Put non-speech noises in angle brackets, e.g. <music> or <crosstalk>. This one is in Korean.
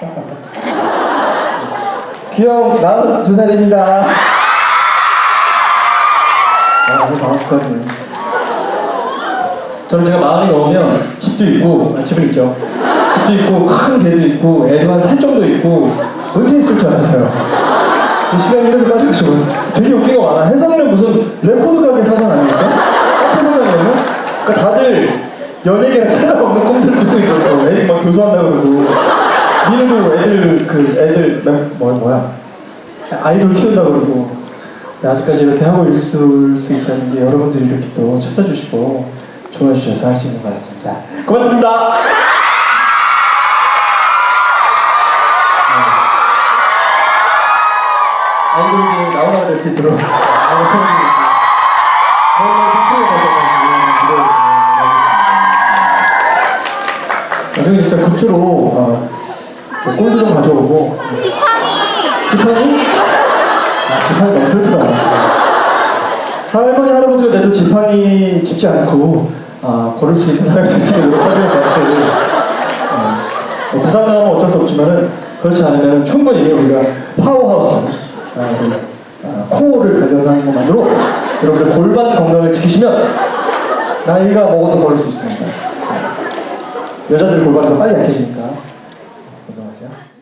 <laughs> 귀여운 42살입니다. 아, 너무 당황스럽네. 저는 제가 마흔이 넘으면 집도 있고, 아, 집은 있죠. 집도 있고, 큰 개도 있고, 애도 한셋 정도 있고, 은퇴했을 줄 알았어요. 이 시간이 이렇게 빠져가지고 되게 웃긴 거 많아. 혜성이는 무슨 레코드 가게 사장 아니었어? 카페 사장이었나? 그러니까 다들 연예계랑 상관없는 꿈들을 꾸고 있었어. 애들 막 교수한다 그러고. 니는도 애들, 그, 애들, 나- 뭐, 뭐야. 아이돌 키운다 그러고. 아직까지 이렇게 하고 있을 수 있다는 게 여러분들이 이렇게 또 찾아주시고 좋아해 주셔서 할 수 있는 것 같습니다. 고맙습니다. 아이돌이 나오나가 될수 있도록 너무 소원입니다. 정말 힘들게 가셔가지고 기대해 주시면 나중에 진짜 굿즈로 어, 저 꼴도 좀 가져오고 지팡이? 아 지팡이 너무 슬프다 할머니 할아버지가 내도 지팡이 짚지 않고 아, 걸을 수 있는 사람이 있도록 노력하실 것 같아요 어, 뭐 부산 나가면 어쩔 수 없지만은 그렇지 않으면 충분히 우리가 파워하우스 아, 아, 코어를 단련하는 것만으로 여러분들 골반 건강을 지키시면 나이가 먹어도 걸을 수 있습니다 여자들 골반이 더 빨리 약해지니까 yeah?